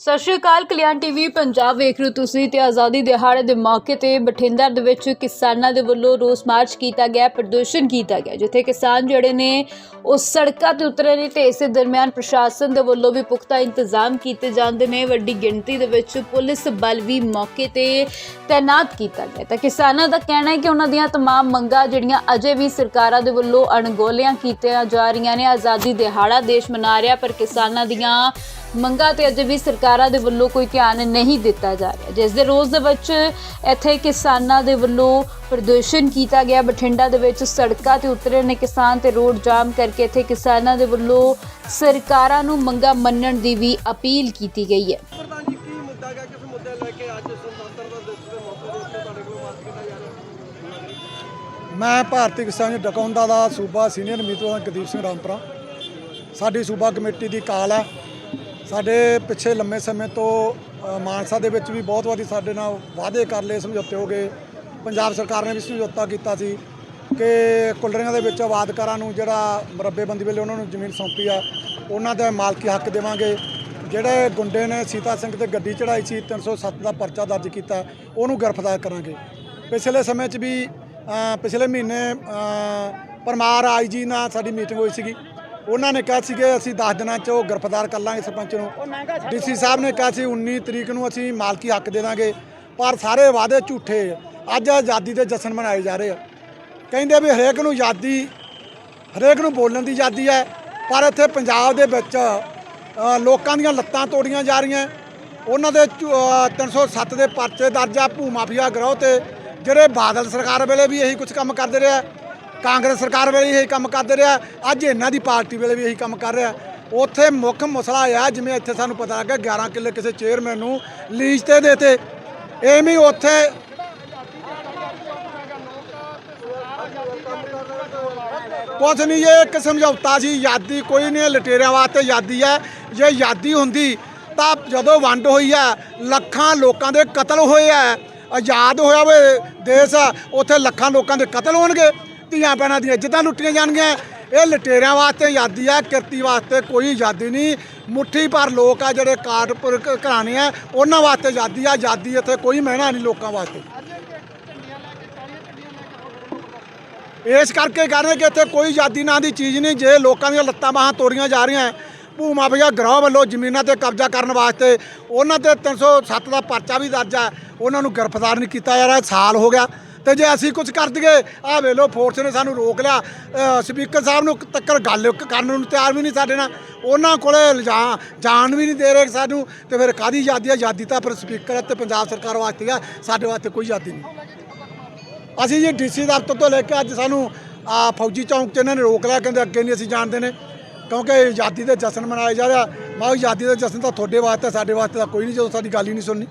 ਸਤਿ ਸ਼੍ਰੀ ਅਕਾਲ ਕਲਿਆਣ ਟੀਵੀ ਪੰਜਾਬ ਵੇਖ ਰਹੇ ਹੋ ਤੁਸੀਂ ਤੇ ਆਜ਼ਾਦੀ ਦਿਹਾੜੇ ਦੇ ਮੌਕੇ ਤੇ ਬਠਿੰਡਾ ਦੇ ਵਿੱਚ ਕਿਸਾਨਾਂ ਦੇ ਵੱਲੋਂ ਰੋਸ ਮਾਰਚ ਕੀਤਾ ਗਿਆ ਪ੍ਰਦਰਸ਼ਨ ਕੀਤਾ ਗਿਆ ਜਿੱਥੇ ਕਿਸਾਨ ਜਿਹੜੇ ਨੇ ਉਹ ਸੜਕਾਂ ਤੇ ਉਤਰੇ ਨੇ ਤੇ ਇਸੇ ਦਰਮਿਆਨ ਪ੍ਰਸ਼ਾਸਨ ਦੇ ਵੱਲੋਂ ਵੀ ਪੁਖਤਾ ਇੰਤਜ਼ਾਮ ਕੀਤੇ ਜਾਂਦੇ ਨੇ ਵੱਡੀ ਗਿਣਤੀ ਦੇ ਵਿੱਚ ਪੁਲਿਸ ਬਲ ਵੀ ਮੌਕੇ ਤੇ ਤਾਇਨਾਤ ਕੀਤਾ ਗਿਆ ਤਾਂ ਕਿਸਾਨਾਂ ਦਾ ਕਹਿਣਾ ਹੈ ਕਿ ਉਹਨਾਂ ਦੀਆਂ तमाम ਮੰਗਾਂ ਜਿਹੜੀਆਂ ਅਜੇ ਵੀ ਸਰਕਾਰਾਂ ਦੇ ਵੱਲੋਂ ਅਣਗੌਲਿਆਂ ਕੀਤੀਆਂ ਜਾ ਰਹੀਆਂ ਨੇ ਆਜ਼ਾਦੀ ਦਿਹਾੜਾ ਦੇਸ਼ ਮਨਾ ਰਿਹਾ ਪਰ ਕਿਸਾਨਾਂ ਦੀਆਂ ਮੰਗਾਂ ਤੇ ਅਜੇ ਵੀ ਸਰਕਾਰਾਂ ਦੇ ਵੱਲੋਂ ਕੋਈ ਧਿਆਨ ਨਹੀਂ ਦਿੱਤਾ ਜਾ ਰਿਹਾ। ਜਿਸ ਦੇ ਰੋਜ਼ ਦੇ ਵਿੱਚ ਇੱਥੇ ਕਿਸਾਨਾਂ ਦੇ ਵੱਲੋਂ ਪ੍ਰਦਰਸ਼ਨ ਕੀਤਾ ਗਿਆ। ਬਠਿੰਡਾ ਦੇ ਵਿੱਚ ਸੜਕਾਂ ਤੇ ਉਤਰੇ ਨੇ ਕਿਸਾਨ ਤੇ ਰੋਡ ਜਾਮ ਕਰਕੇ ਇੱਥੇ ਕਿਸਾਨਾਂ ਦੇ ਵੱਲੋਂ ਸਰਕਾਰਾਂ ਨੂੰ ਮੰਗਾਂ ਮੰਨਣ ਦੀ ਵੀ ਅਪੀਲ ਕੀਤੀ ਗਈ ਹੈ। ਪ੍ਰਧਾਨ ਜੀ ਕੀ ਮੁੱਦਾ ਹੈ ਕਿਸ ਮੁੱਦੇ ਨੂੰ ਲੈ ਕੇ ਅੱਜ ਸੁਤੰਤਰਤਾ ਦਿਵਸ ਦੇ ਮੌਕੇ ਦੇ ਉੱਤੇ ਤੁਹਾਡੇ ਕੋਲ ਮਾਰਚ ਕੀਤਾ ਜਾ ਰਿਹਾ? ਮੈਂ ਭਾਰਤੀ ਕਿਸਾਨ ਡਕੌਂਦਾ ਦਾ ਸੂਬਾ ਸੀਨੀਅਰ ਉਮੀਦਵਾਰ ਗਦੀਪ ਸਿੰਘ ਰਾਮਪੁਰਾ। ਸਾਡੀ ਸੂਬਾ ਕਮੇਟੀ ਦੀ ਕਾਲ ਹੈ। ਸਾਡੇ ਪਿੱਛੇ ਲੰਮੇ ਸਮੇਂ ਤੋਂ ਮਾਨਸਾ ਦੇ ਵਿੱਚ ਵੀ ਬਹੁਤ ਵਾਰੀ ਸਾਡੇ ਨਾਲ ਵਾਅਦੇ ਕਰ ਲਏ ਸਮਝੌਤੇ ਹੋ ਗਏ। ਪੰਜਾਬ ਸਰਕਾਰ ਨੇ ਵੀ ਸਮਝੌਤਾ ਕੀਤਾ ਸੀ ਕਿ ਕੁਲਰੀਆਂ ਦੇ ਵਿੱਚ ਆਬਾਦਕਾਰਾਂ ਨੂੰ ਜਿਹੜਾ ਮਰੱਬੇਬੰਦੀ ਵੇਲੇ ਉਹਨਾਂ ਨੂੰ ਜ਼ਮੀਨ ਸੌਂਪੀ ਆ ਉਹਨਾਂ ਦਾ ਮਾਲਕੀ ਹੱਕ ਦੇਵਾਂਗੇ। ਜਿਹੜੇ ਗੁੰਡੇ ਨੇ ਸੀਤਾ ਸਿੰਘ ਤੇ ਗੱਡੀ ਚੜਾਈ ਸੀ 307 ਦਾ ਪਰਚਾ ਦਰਜ ਕੀਤਾ ਉਹਨੂੰ ਗ੍ਰਿਫਤਾਰ ਕਰਾਂਗੇ। ਪਿਛਲੇ ਸਮੇਂ 'ਚ ਵੀ ਪਿਛਲੇ ਮਹੀਨੇ ਅ, ਪਰਮਾਰ ਆਈਜੀ ਨਾਲ ਸਾਡੀ ਮੀਟਿੰਗ ਹੋਈ ਸੀਗੀ। ਉਹਨਾਂ ਨੇ ਕਿਹਾ ਸੀਗੇ ਅਸੀਂ 10 ਦਿਨਾਂ 'ਚ ਉਹ ਗ੍ਰਿਫਤਾਰ ਕਰ ਲਾਂਗੇ ਸਰਪੰਚ ਨੂੰ। ਡੀਸੀ ਸਾਹਿਬ ਨੇ ਕਿਹਾ ਸੀ 19 ਤਰੀਕ ਨੂੰ ਅਸੀਂ ਮਾਲਕੀ ਹੱਕ ਦੇ ਦਾਂਗੇ ਪਰ ਸਾਰੇ ਵਾਅਦੇ ਝੂਠੇ। ਅੱਜ ਆਜ਼ਾਦੀ ਦੇ ਜਸ਼ਨ ਮਨਾਏ ਜਾ ਰਹੇ ਆ। ਕਹਿੰਦੇ ਵੀ ਹਰੇਕ ਨੂੰ ਆਜ਼ਾਦੀ ਹਰੇਕ ਨੂੰ ਬੋਲਣ ਦੀ ਆਜ਼ਾਦੀ ਹੈ ਪਰ ਇੱਥੇ ਪੰਜਾਬ ਦੇ ਵਿੱਚ ਲੋਕਾਂ ਦੀਆਂ ਲੱਤਾਂ ਤੋੜੀਆਂ ਜਾ ਰਹੀਆਂ। ਉਹਨਾਂ ਦੇ ਝੂ- ਅ, 307 ਦੇ ਪਰਚੇ ਦਰਜ ਆ ਭੂ ਮਾਫੀਆ ਗਰੋਹ ਤੇ ਜਿਹੜੇ ਬਾਦਲ ਸਰਕਾਰ ਵੇਲੇ ਵੀ ਇਹੀ ਕੁਝ ਕੰਮ ਕਰਦੇ ਰਿਹਾ। ਕਾਂਗਰਸ ਸਰਕਾਰ ਵੇਲੇ ਇਹੀ ਕੰਮ ਕਰਦੇ ਰਿਹਾ, ਅੱਜ ਇਹਨਾਂ ਦੀ ਪਾਰਟੀ ਵੇਲੇ ਵੀ ਇਹੀ ਕੰਮ ਕਰ ਰਿਹਾ। ਉੱਥੇ ਮੁੱਖ ਮਸਲਾ ਆ, ਜਿਵੇਂ ਇੱਥੇ ਸਾਨੂੰ ਪਤਾ ਲੱਗਾ 11 ਕਿੱਲੇ ਕਿਸੇ ਚੇਅਰਮੈਨ ਨੂੰ ਲੀਜ਼ ਤੇ ਦੇਤੇ। ਐਵੇਂ ਉੱਥੇ ਕੁਛ ਨਹੀਂ, ਇਹ ਇੱਕ ਸਮਝੌਤਾ ਸੀ, ਯਾਦੀ ਕੋਈ ਨਹੀਂ ਲਟੇਰਿਆਂ ਵਾਸਤੇ ਯਾਦੀ ਹੈ। ਜੇ ਯਾਦੀ ਹੁੰਦੀ ਤਾਂ ਜਦੋਂ ਵੰਡ ਹੋਈ ਹੈ, ਲੱਖਾਂ ਲੋਕਾਂ ਦੇ ਕਤਲ ਹੋਏ ਆ ਆਜ਼ਾਦ ਹੋਇਆ ਵੇ ਦੇਸ਼, ਉੱਥੇ ਲੱਖਾਂ ਲੋਕਾਂ ਦੇ ਕਤਲ ਹੋਣਗੇ। ਧੀਆਂ ਭੈਣਾਂ ਦੀਆਂ, ਜਿੱਦਾਂ ਲੁੱਟੀਆਂ ਜਾਣਗੀਆਂ, ਇਹ ਲਟੇਰਿਆਂ ਵਾਸਤੇ ਆਜ਼ਾਦੀ ਹੈ ਕਿਰਤੀ ਵਾਸਤੇ ਕੋਈ ਆਜ਼ਾਦੀ ਨਹੀਂ। ਮੁੱਠੀ ਭਰ ਲੋਕ ਆ ਜਿਹੜੇ ਕਾਰਡਪੁਰ ਘਰਾਣੇ ਆ, ਉਹਨਾਂ ਵਾਸਤੇ ਆਜ਼ਾਦੀ ਆ ਆਜ਼ਾਦੀ ਇੱਥੇ ਕੋਈ ਮਹਿਣਾ ਨਹੀਂ ਲੋਕਾਂ ਵਾਸਤੇ। ਇਸ ਕਰਕੇ ਕਰ ਰਹੇ ਕਿ ਇੱਥੇ ਕੋਈ ਆਜ਼ਾਦੀ ਨਾਂ ਦੀ ਚੀਜ਼ ਨਹੀਂ, ਜੇ ਲੋਕਾਂ ਦੀਆਂ ਲੱਤਾਂ ਬਾਹਾਂ ਤੋੜੀਆਂ ਜਾ ਰਹੀਆਂ ਭੂ ਮਾਫੀਆ ਗਰੋਹ ਵੱਲੋਂ ਜ਼ਮੀਨਾਂ ਤੇ ਕਬਜ਼ਾ ਕਰਨ ਵਾਸਤੇ, ਉਹਨਾਂ ਤੇ 307 ਦਾ ਪਰਚਾ ਵੀ ਦਰਜ ਹੈ ਉਹਨਾਂ ਨੂੰ ਗ੍ਰਿਫਤਾਰ ਨਹੀਂ ਕੀਤਾ ਜਾ ਰਿਹਾ, ਸਾਲ ਹੋ ਗਿਆ। ਤੇ ਜੇ ਅਸੀਂ ਕੁਝ ਕਰ ਦਈਏ ਆ ਵੇਲੋ ਫੋਰਸ ਨੇ ਸਾਨੂੰ ਰੋਕ ਲਿਆ। ਸਪੀਕਰ ਸਾਹਿਬ ਨੂੰ ਤੱਕਰ ਗੱਲ ਕਰਨ ਨੂੰ ਤਿਆਰ ਵੀ ਨਹੀਂ ਸਾਡੇ ਨਾਲ। ਉਹਨਾਂ ਕੋਲੇ ਲਿਜਾ- ਜਾਣ ਵੀ ਨਹੀਂ ਦੇ ਰਹੇ ਸਾਨੂੰ, ਤੇ ਫਿਰ ਕਾਦੀ ਆਜ਼ਾਦੀ ਆਜ਼ਾਦੀ ਤਾਂ ਫਿਰ ਸਪੀਕਰ ਤੇ ਪੰਜਾਬ ਸਰਕਾਰ ਵਾਸਤੇ ਆ, ਸਾਡੇ ਵਾਸਤੇ ਕੋਈ ਆਜ਼ਾਦੀ ਨਹੀਂ। ਅਸੀਂ ਜੀ ਡੀਸੀ ਦਫ਼ਤਰ ਤੋਂ ਲੈ ਕੇ ਅੱਜ ਸਾਨੂੰ, ਆ ਫੌਜੀ ਚੌਂਕ 'ਚ ਇਹਨਾਂ ਨੇ ਰੋਕ ਲਿਆ, ਕਹਿੰਦੇ ਅੱਗੇ ਨਹੀਂ ਅਸੀਂ ਜਾਣਦੇ ਨੇ। ਕਿਉਂਕਿ ਆਜ਼ਾਦੀ ਦੇ ਜਸ਼ਨ ਮਨਾਇਆ ਜਾ ਰਿਹਾ। ਮੈਂ ਆਜ਼ਾਦੀ ਦਾ ਜਸ਼ਨ ਤਾਂ ਤੁਹਾਡੇ ਵਾਸਤੇ ਸਾਡੇ ਵਾਸਤੇ ਤਾਂ ਕੋਈ ਨਹੀਂ, ਜਦੋਂ ਸਾਡੀ ਗੱਲ ਹੀ ਨਹੀਂ ਸੁਣਨੀ।